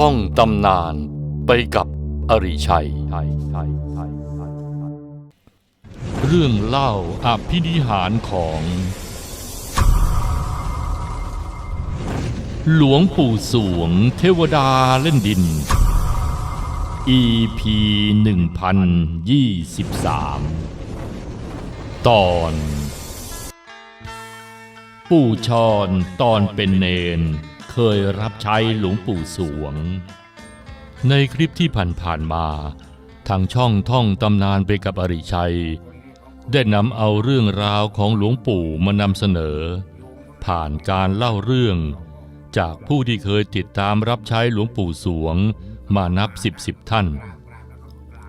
ท่องตำนานไปกับอริชัย เรื่องเล่าอภินิหารของ หลวงปู่สวงเทวดาเล่นดิน EP 1023 ตอน ปู่ชอนตอนเป็นเนน เคยรับใช้หลวงปู่สวง ในคลิปที่ผ่านๆมา ทางช่องท่องตำนานไปกับอริชัย ได้นำเอาเรื่องราวของหลวงปู่มานำเสนอ ผ่านการเล่าเรื่องจากผู้ที่เคยติดตามรับใช้หลวงปู่สวงมานับสิบสิบท่าน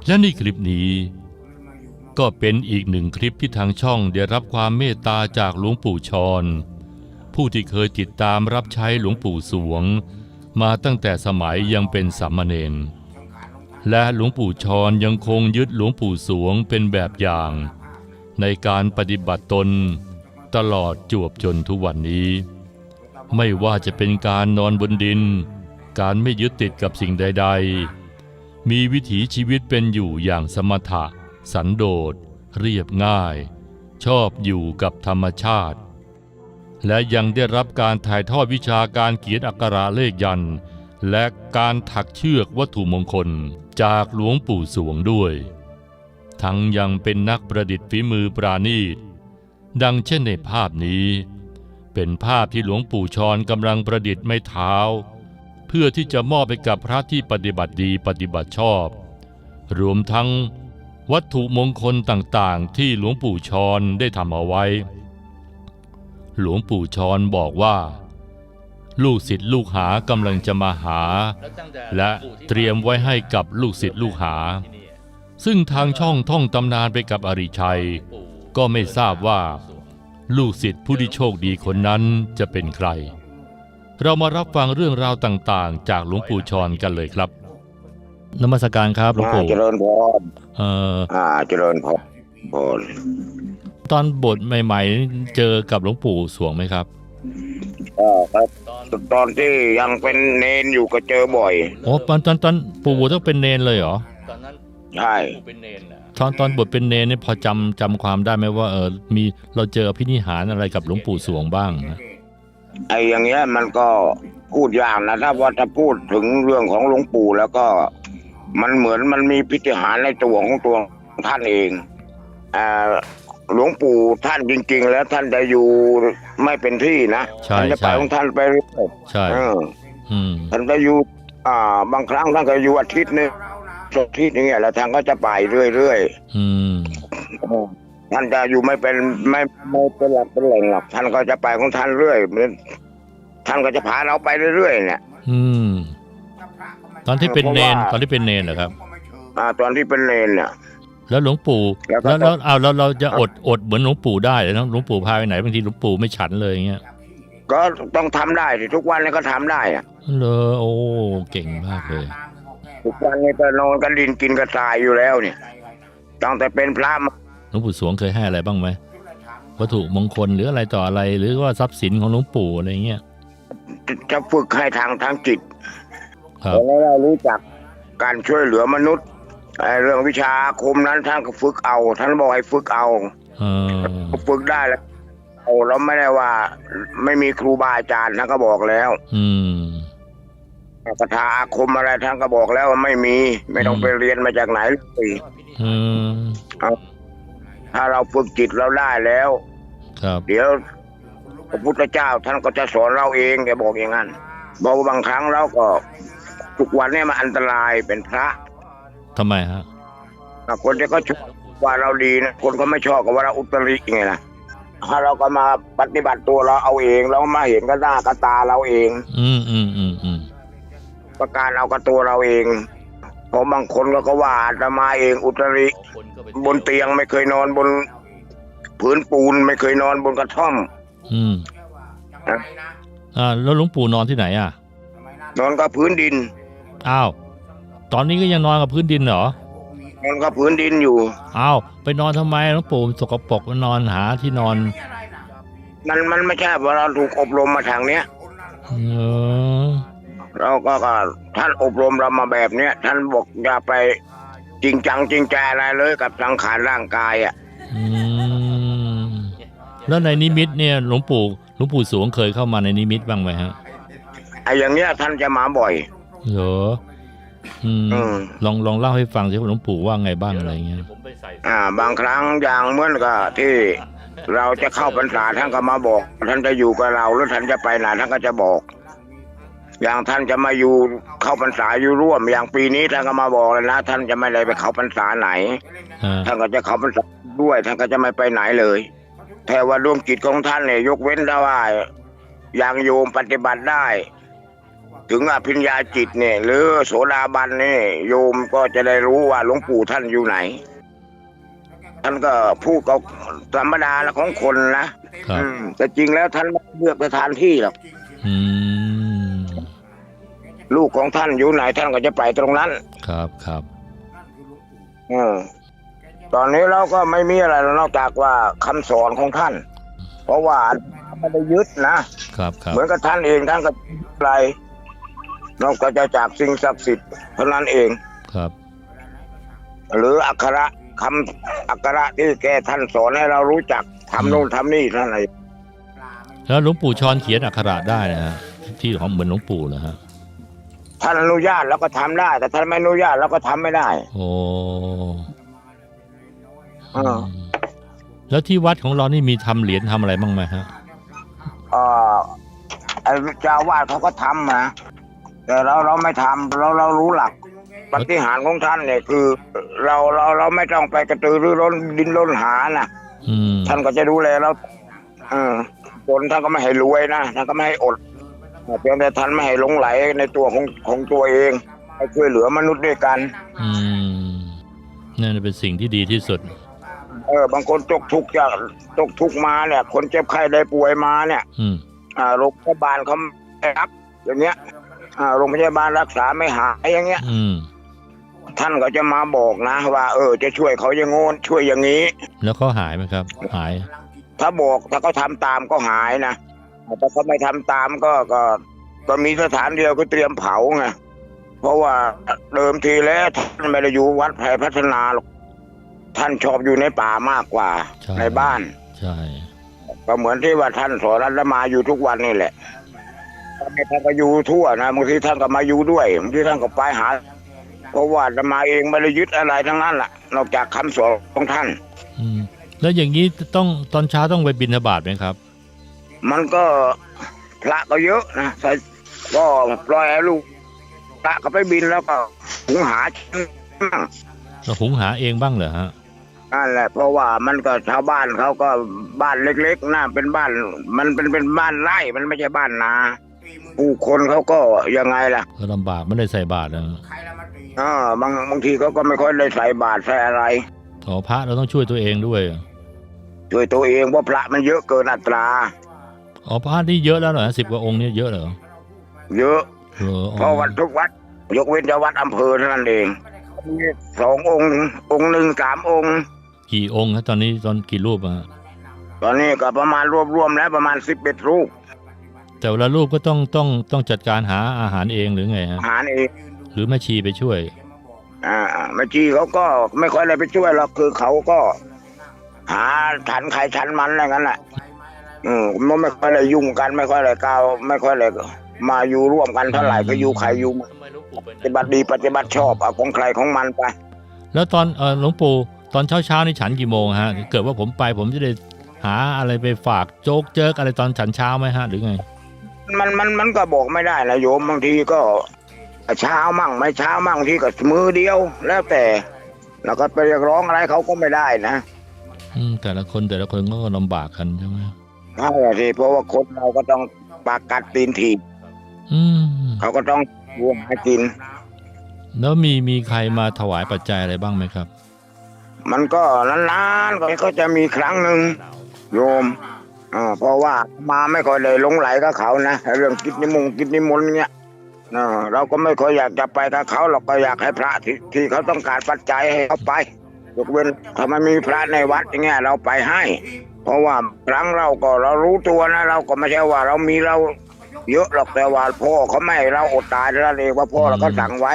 และในคลิปนี้ ก็เป็นอีกหนึ่งคลิปที่ทางช่องได้รับความเมตตาจากหลวงปู่ชอน ผู้ที่เคยติดตามรับใช้หลวงปู่สวง มาตั้งแต่สมัยยังเป็นสามเณรและหลวงปู่ชอนยังคงยึดหลวงปู่สวงเป็นแบบอย่าง ในการปฏิบัติตน ตลอดจวบจนทุกวันนี้ ไม่ว่าจะเป็นการนอนบนดิน การไม่ยึดติดกับสิ่งใด ๆ มีวิถีชีวิตเป็นอยู่อย่างสมถะ สันโดษ เรียบง่าย ชอบอยู่กับธรรมชาติ และยังได้รับการถ่ายทอดวิชาการเขียนอักขระเลขยัน และการถักเชือกวัตถุมงคลจากหลวงปู่สวงด้วย ทั้งยังเป็นนักประดิษฐ์ฝีมือปราณีต ดังเช่นในภาพนี้ เป็นภาพที่หลวงปู่ชอนกำลังประดิษฐ์ไม้เท้า เพื่อที่จะมอบไปกับพระที่ปฏิบัติดีปฏิบัติชอบ รวมทั้งวัตถุมงคลต่างๆ ที่หลวงปู่ชอนได้ทำเอาไว้ หลวงปู่ชอนบอกว่า ลูกศิษย์ลูกหากำลังจะมาหา และเตรียมไว้ให้กับลูกศิษย์ลูกหา ซึ่งทางช่องท่องตำนานไปกับอริชัย ก็ไม่ทราบว่า ลูกศิษย์ผู้ที่โชคดีคนนั้นจะเป็นใคร เรามารับฟังเรื่องราวต่างๆ จากหลวงปู่ชอนกันเลยครับนมัสการครับหลวงอ่าปู่เจริญพรเอ่ออ่าเจริญพรพร ตอนบทใหม่ ๆ เจอกับหลวงปู่สวงไหมครับอ่าครับตอนที่ยังเป็นเนนอยู่ก็เจอบ่อย โอ้ตอนตอนตอนปู่ต้องเป็นเนนเลยเหรอ ตอนนั้นใช่ปู่เป็นเนนนะตอนตอนบทเป็นเนนเนี่ยพอจำจำความได้ไหมว่าเออมีเราเจอพินิหารอะไรกับหลวงปู่สวงบ้างนะไอ้อย่างเงี้ยมันก็พูดยากนะถ้าว่าจะพูดถึงเรื่องของหลวงปู่แล้วก็ มันเหมือนมันมีพิธีหารในตัวของตัวท่านเองอ่า หลวงปู่ท่านจริง ๆ แล้วท่านจะอยู่ไม่เป็นที่นะใช่ท่านจะไปใช่ของท่านไปเรื่อยใช่ๆเอออืมท่านจะอยู่อ่า บางครั้งท่านก็อยู่อาทิตย์หนึงอาทิตย์อย่างเงี้ยแล้วท่านก็จะไปเรื่อยๆอืมท่านจะอยู่ไม่เป็นไม่ไม่เป็นหลักเป็นแหล่งหรอกท่านก็จะไปของท่านเรื่อยเหมือนท่านก็จะพาเราไปเรื่อยๆเนี่ย อืม ตอนที่เป็นเนนเพราะว่าตอนที่เป็นเนนเหรอครับ อ่า ตอนที่เป็นเลนเนี่ย แล้วหลวงปู่แล้วก็แล้วต้แล้อวงเอาแล้วเราจะอดอดเหมือนหลวงปู่ได้เหรอหลวงปู่พาไปไหนบางทีหลวงปู่ไม่ฉันเลยอย่างเงี้ยก็ต้องทำได้สิทุกวันนี้ก็ทำได้อะเลยโอ้เก่งมากเลยทุกวันนี้ก็นอนกันดินกินกระตายอยู่แล้วเนี่ยตั้งแต่เป็นพระมาหลวงปู่สวงเคยให้อะไรบ้างไหมวัตถุมงคลหรืออะไรต่ออะไร หรือว่าทรัพย์สินของหลวงปู่อะไรเงี้ยจะจะฝึกให้ทางทางจิตครับแล้วเรารู้จักการช่วยเหลือมนุษย์ไอ้ เรื่องวิชาอาคมนั้นท่านก็ฝึกเอา ท่านบอกให้ฝึกเอาเออฝึกได้แล้วโอ้เราไม่ได้ว่า ไม่มีครูบาอาจารย์ท่านก็บอกแล้ว อืมคาถาอาคมอะไรท่านก็บอกแล้วว่าไม่มี ไม่ต้องอืมไปเรียนมาจากไหนเลยอืมถ้าเราฝึกจิตเราได้แล้ว ครับ เดี๋ยวพระพุทธเจ้าท่านก็จะสอนเราเองแกบอกอย่างนั้นบอกว่าบางครั้งเราก็ทุกวันเนี่ยมันอันตรายเป็นพระ ทำไมฮะคนที่เขาชอบว่าเราดีนะคนก็ไม่ชอบกับว่าเราอุตริไงนะถ้าเราก็มาปฏิบัติตัวเราเอาเอง เรามาเห็นกับหน้ากับตาเราเอง อืมอืมอืมอืมประการเอากับตัวเราเองเพราะบางคนก็ก็ว่าอาตมาเองอุตริคนก็ไปบนเตียงไม่เคยนอนบนผืนปูนไม่เคยนอนบนกระท่อม อืมอ่าแล้วหลวงปู่นอนที่ไหนอะ นอนกับพื้นดิน อ้าว ตอนนี้ก็ยังนอนกับพื้นดินเหรอ นอนกับพื้นดินอยู่ อ้าวไปนอนทำไมหลวงปู่สกปรกนอนหาที่นอนมันมันไม่ใช่ว่าเราถูกอบรมมาทางเนี้ย เออเราก็ก็ท่านอบรมเรามาแบบเนี้ยท่านบอกอย่าไปจริงจังจริงใจอะไรเลยกับสังขารร่างกายอะ อืมแล้วในนิมิตเนี่ยหลวงปู่หลวงปู่สวงเคยเข้ามาในนิมิตบ้างไหมฮะไอ้อย่างเนี้ยท่านจะมาบ่อย เหรออืมอืม ลองลองเล่าให้ฟังสิว่าหลวงปู่ว่าไงบ้างอะไรเงี้ยอ่า บางครั้งอย่างเหมื่อนกับที่เราจะเข้าพรรษาท่านก็มาบอก ท่านจะอยู่กับเราหรือท่านจะไปไหนท่านก็จะบอก อย่างท่านจะมาอยู่เข้าพรรษาอยู่ร่วม อย่างปีนี้ท่านก็มาบอกเลยนะท่านจะไม่ได้ไปเข้าพรรษาไหนอ่าท่านก็จะเข้าพรรษาด้วย ท่านก็จะไม่ไปไหนเลยแต่ว่าดวงจิตของท่านเนี่ยยกเว้นได้ว่าอย่างโยมปฏิบัติได้ ถึงอภิญญาจิตเนี่ย หรือโสดาบันเนี่ยโยมก็จะได้รู้ว่าหลวงปู่ท่านอยู่ไหน ท่านก็พูดกับธรรมดาละของคนนะครับอืมแต่จริงแล้วท่านไม่เลือกสถานที่หรอกอืมลูกของท่านอยู่ไหนท่านก็จะไปตรงนั้น ครับครับอืมตอนนี้เราก็ไม่มีอะไรแล้วนอกจากว่าคำสอนของท่าน เพราะว่าไม่ได้ยึดนะ ครับครับเหมือนกับท่านเองท่านก็อะไร นอกจากจากสิ่งศักดิ์สิทธิ์เท่านั้นเองครับ หรืออักขระคำอักขระที่แกท่านสอนให้เรารู้จักทำโน่นทำนี่ท่านอะไรแล้วหลวงปู่ชอนเขียนอักขระได้นะฮะที่ของเหมือนหลวงปู่นะฮะท่านอนุญาตเราก็ทำได้ แต่ท่านไม่อนุญาตเราก็ทำไม่ได้ โอ้อ่าแล้วที่วัดของเรานี่มีทำเหรียญทำอะไรบ้างไหมฮะเอ่อไอ้เจ้าวาดเขาก็ทำนะ แต่เราเราไม่ทำเราเรารู้หลักปฏิหารย์ของท่านเนี่ยคือ เราเราเราไม่ต้องไปกระตือรือร้นดินร้นหานะอืมท่านก็จะดูแลเราเออคนท่านก็ไม่ให้รวยนะท่านก็ไม่ให้อดเพียงแต่ท่านไม่ให้หลงไหลในตัวของของตัวเองให้ช่วยเหลือมนุษย์ด้วยกันอืมนั่นเป็นสิ่งที่ดีที่สุด เออบางคนตกทุกข์จากตกทุกข์มาเนี่ย คนเจ็บไข้ได้ป่วยมาเนี่ย อืมอ่าโรงพยาบาลเขาไม่รับอย่างเงี้ยอ่า โรงพยาบาลรักษาไม่หายอย่างเงี้ยอืมท่านก็จะมาบอกนะ ว่า เออ จะช่วยเขาอย่างโน้นช่วยอย่างนี้ แล้วเขาหายไหมครับ หาย ถ้าบอกถ้าเขาทำตามก็หายนะแต่ถ้าเขาไม่ทำตามก็ก็ก็มีสถานเดียวก็เตรียมเผาไงเพราะว่าเดิมทีแล้วท่านไม่ได้อยู่วัดไผ่พัฒนาหรอกท่านชอบอยู่ในป่ามากกว่าใช่ในบ้าน ใช่ ก็เหมือนที่ว่าท่านสอนรัตมาอยู่ทุกวันนี่แหละ ท่านไม่ท่านก็อยู่ทั่วนะบางทีท่านก็มาอยู่ด้วยบางทีท่านก็ไปหาเพราะว่าอาตมาเองไม่ได้ยึดอะไรทั้งนั้นแหละนอกจากคำสอนของท่าน อืมแล้วอย่างนี้ต้องตอนเช้าต้องไปบิณฑบาตไหมครับ มันก็พระก็เยอะนะใส่ก็ปล่อยให้ลูกพระก็ไปบินแล้วก็หุงหามั่งเราหุงหาเองบ้างเหรอฮะนั่นแหละเพราะว่ามันก็ชาวบ้านเขาก็บ้านเล็กๆนะเป็นบ้าน มันเป็นเป็นบ้านไร่มันไม่ใช่บ้านนา ผู้คนเขาก็ยังไงล่ะก็ลำบากไม่ได้ใส่บาตรนะอ่าบางบางทีเขาก็ไม่ค่อยได้ใส่บาตรใส่อะไร ขอพระเราต้องช่วยตัวเองด้วยช่วยตัวเองเพราะพระมันเยอะเกินอัตรา อ๋อพระที่เยอะแล้วเหรอสิบกว่าองค์เนี่ยเยอะเหรอเยอะเอออ๋อเพราะวัดทุกวัด ยกเว้นจะวัดอำเภอเท่านั้นเองมีสององค์ องค์หนึ่งสามองค์ กี่องค์ครับตอนนี้ตอนกี่รูปอะฮะตอนนี้ก็ประมาณรวบรวมแล้วประมาณสิบเอ็ดรูป แต่เวลารูปก็ต้องต้องต้องจัดการหาอาหารเองหรือไงฮะอาหารเองหรือแม่ชีไปช่วย อ่าแม่จีเขาก็ไม่ค่อยได้ไปช่วยหรอกคือเขาก็ หาฉันใครฉันมันอะไรงั้นแหละอืมมันไม่ค่อยได้ยุ่งกันไม่ค่อยได้ก้าวไม่ค่อยได้มาอยู่ร่วมกันเท่าไหร่ก็อยู่ใครอยู่มันปฏิบัติดีปฏิบัติชอบเอาของใครของมันไป แล้วตอนเออหลวงปู่ตอนเช้าเช้าๆนี่ฉันกี่โมงฮะ เกิดว่าผมไปผมจะได้หาอะไรไปฝากโจ๊กเจ๊กอะไรตอนฉันเช้าไหมฮะหรือไง มันมันมันก็บอกไม่ได้นะโยมบางทีก็เช้ามั่งไม่เช้ามั่งบางทีก็มือเดียว แล้วแต่แล้วก็ไปเรียกร้องอะไรเขาก็ไม่ได้นะอืมแต่ละคนแต่ละคนก็ลำบากกันใช่ไหมใช่สิเพราะว่าคนเราก็ต้องปากกัดตีนถีบอืมเขาก็ต้องรวมหากิน แล้วมีมีใครมาถวายปัจจัยอะไรบ้างไหมครับ มันก็นานๆก็ก็จะมีครั้งหนึ่งโยม อ่าเพราะว่ามาไม่ค่อยได้หลงไหลกับเขานะเรื่องกิจนิมงกิจนิมนต์เนี้ยอ่าเราก็ไม่ค่อยอยากจะไปกับเขาเราก็อยากให้พระที่ที่เขาต้องการปัจจัยให้เขาไปยกเว้นถ้ามันมีพระในวัดอย่างเงี้ยเราไปให้ เพราะว่าครั้งเราก็เรารู้ตัวนะ เราก็ไม่ใช่ว่าเรามีเราเยอะหรอกแต่ว่าพ่อเขาไม่ให้เราอดตายนั่นเองว่าพ่อเราก็สั่งไว้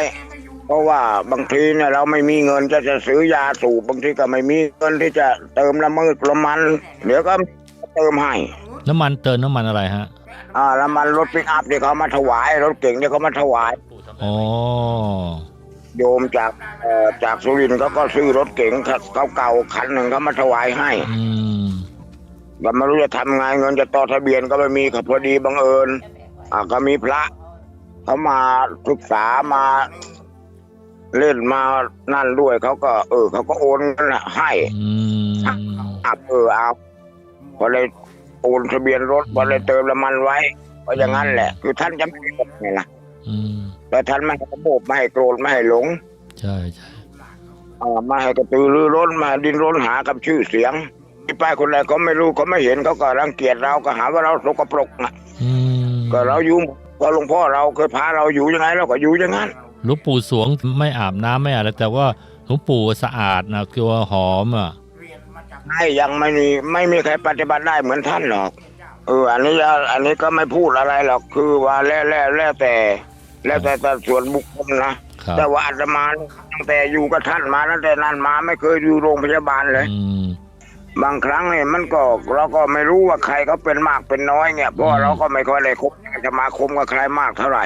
เพราะว่าบางทีเนี่ยเราไม่มีเงินจะจะซื้อยาสูบบางทีก็ไม่มีเงินที่จะเติมละมืดละมันเดี๋ยวก็ เติมให้ น้ำมันเติมน้ำมันอะไรฮะ อ่าละมันรถปิกอัพที่เขามาถวาย รถเก่งที่เขามาถวายอ๋อโยมจากเอ่อจากสุรินทร์เขาก็ซื้อรถเก๋งเก่าๆคันหนึ่งเขามาถวายให้อืมก็ไม่รู้จะทำไงเงินจะต่อทะเบียนก็ไม่มีครับพอดีบังเอิญอ่าก็มีพระเขามาศึกษามาเล่นมานั่นด้วยเขาก็ เออเขาก็โอนเงินให้อืมอับเออเอา พอเลยโอนทะเบียนรถพอเลยเติมน้ำมันไว้ก็อย่างนั้นแหละ คือท่านจะไม่ให้กดไงล่ะอืมแต่ท่านไม่ให้กระโบกไม่ให้โกรธไม่ให้หลง ใช่ใช่อ่าไม่ให้กระตือรือร้นไมาให้ดินร้นหากับชื่อเสียงที่ไปคนใดเขาไม่รู้เขาไม่เห็นเขาก็รังเกียจเราก็หาว่าเราสกปรกนะอืมก็เราอยู่ก็หลวงพ่อเราเคยพาเราอยู่ยังไงเราก็อยู่อย่างนั้นหลวงปู่สวงไม่อาบน้ำไม่อะไรแต่ว่าหลวงปู่สะอาดนะคือว่าหอมอะ ให้ยังไม่มีไม่มีใครปฏิบัติได้เหมือนท่านหรอกเอออันนี้อันนี้ก็ไม่พูดอะไรหรอกคือว่าแล้วแล้วแล้วแต่ แล้วแต่แต่ส่วนบุคคลนะครับแต่ว่าอาตมาตั้งแต่อยู่กับท่านมาตั้งแต่นั้นมาไม่เคยอยู่โรงพยาบาลเลยอืมบางครั้งเนี่ยมันก็เราก็ไม่รู้ว่าใครเขาเป็นมากเป็นน้อยเนี่ยเพราะว่าอืมเราก็ไม่ค่อยได้คบจะมาคมกับใครมากเท่าไหร่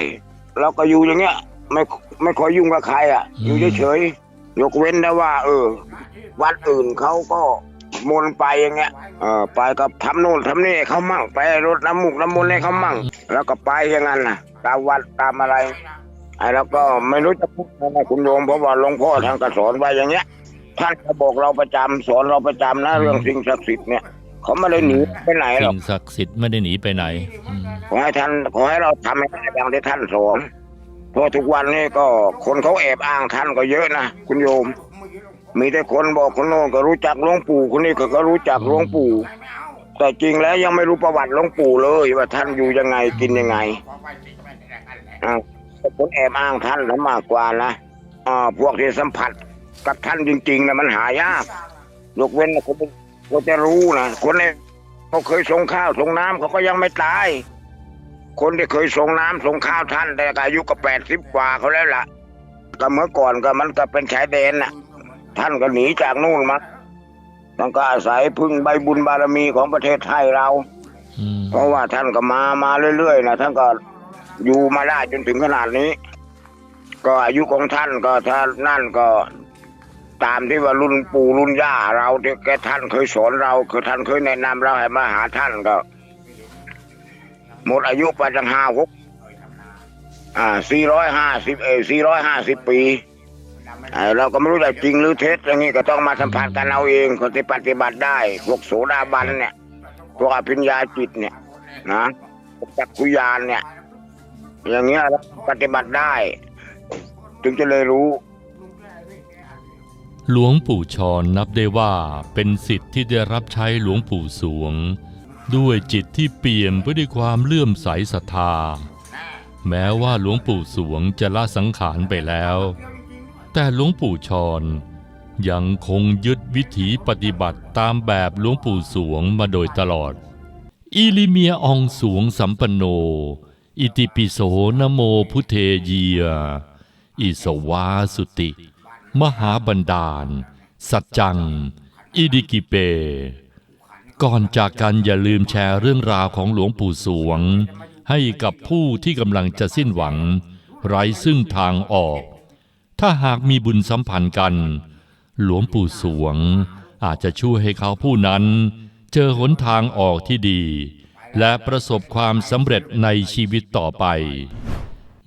เราก็อยู่อย่างเงี้ย ไม่ไม่ค่อยยุ่งกับใครอะ อยู่เฉยๆยกเว้นแต่ว่า เออ วัดอื่นเขาก็ มนต์ไปอย่างเงี้ยเออไปกับทำโน่นทำนี่ให้เขามั่งไปรดน้ำมุกน้ำมนต์ให้เขามั่ง แล้วก็ไปอย่างนั้นนะตามวัดตามอะไรไอ้แล้วก็ไม่รู้จะพูดยังไงคุณโยมเพราะว่าหลวงพ่อท่านก็สอนไว้อย่างเงี้ยท่านก็บอกเราประจำสอนเราประจำนะเรื่องสิ่งศักดิ์สิทธิ์เนี่ยเขาไม่ได้หนีไปไหนหรอกสิ่งศักดิ์สิทธิ์ไม่ได้หนีไปไหนอืมขอให้ท่านขอให้เราทำให้ได้อย่างที่ท่านสอนเพราะทุกวันนี้ก็คนเขาแอบอ้างท่านก็เยอะนะคุณโยม มีแต่คนบอกคนโน้นก็รู้จักหลวงปู่คนนี้ก็ก็รู้จักหลวงปู่ แต่จริงแล้วยังไม่รู้ประวัติหลวงปู่เลย ว่าท่านอยู่ยังไงกินยังไงอ่าคนแอบอ้างท่านนะมากกว่านะอ่าพวกที่สัมผัสกับท่านจริงๆนะมันหายากยกเว้นคนเขาจะรู้นะคนนี้เขาเคยส่งข้าวส่งน้ำเขาก็ยังไม่ตาย คนที่เคยส่งน้ำส่งข้าวท่านแต่อายุก็แปดสิบกว่าเขาแล้วล่ะก็เมื่อก่อนก็มันก็เป็นชายแดนน่ะ ท่านก็หนีจากนู่นมาต้องก็อาศัยพึ่งใบบุญบารมีของประเทศไทยเราอืมเพราะว่าท่านก็มามาเรื่อยๆนะท่านก็อยู่มาได้จนถึงขนาดนี้ ก็อายุของท่านก็ถ้านั่นก็ตามที่ว่ารุ่นปู่รุ่นย่าเราที่แกท่านเคยสอนเรา คือท่านเคยแนะนำเราให้มาหาท่านก็ หมดอายุไปจังห้าหกอ่าสี่ร้อยห้าสิบเอสี่ร้อยห้าสิบปี อ่าเราก็ไม่รู้จะจริงหรือเท็จอย่างนี้ก็ต้องมาสัมผัสกันเอาเองคนที่ปฏิบัติได้พวกโสดาบันเนี่ยพวกอภิญญาจิตเนี่ยนะพวกจักคุยานเนี่ย อย่างเงี้ยปฏิบัติได้ ถึงจะเลยรู้หลวงปู่ชอนนับได้ว่าเป็นสิทธิ์ที่ได้รับใช้หลวงปู่สวง ด้วยจิตที่เปี่ยมไปด้วยความเลื่อมใสศรัทธา แม้ว่าหลวงปู่สวงจะละสังขารไปแล้ว แต่หลวงปู่ชอนยังคงยึดวิถีปฏิบัติตามแบบหลวงปู่สวงมาโดยตลอด อิลิเมียอองสวงสัมปันโน อิติปิโสนโมพุทเทเยีย อิสวาสุติ มหาบันดาล สัจจัง อิดิกิเป ก่อนจากกันอย่าลืมแชร์เรื่องราวของหลวงปู่สวง ให้กับผู้ที่กำลังจะสิ้นหวัง ไร้ซึ่งทางออก ถ้าหากมีบุญสัมพันธ์กัน หลวงปู่สวง อาจจะช่วยให้เขาผู้นั้น เจอหนทางออกที่ดี และประสบความสำเร็จในชีวิตต่อไป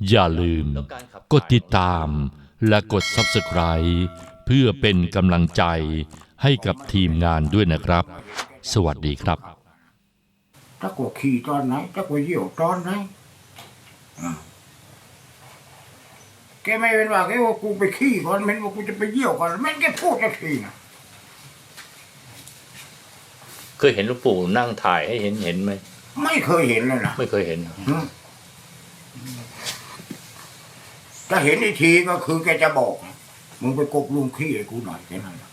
อย่าลืม กดติดตามและกด Subscribe เพื่อเป็นกำลังใจให้กับทีมงานด้วยนะครับ สวัสดีครับถ้ากูขี่ตอนไหนถ้ากูเยี่ยวตอนไหนอะ แกไม่เป็นว่าแกว่ากูไปขี้ก่อนมันว่ากูจะไปเยี่ยวก่อนมันแกพูดจะทีนะเคยเห็นหลวงปู่นั่งถ่ายให้เห็นเห็นไหมไม่เคยเห็นเลยนะไม่เคยเห็นอืมถ้าเห็นอีกทีก็คือแกจะบอก มึงไปกบลุงขี้ให้กูหน่อยแค่นั้นน่ะ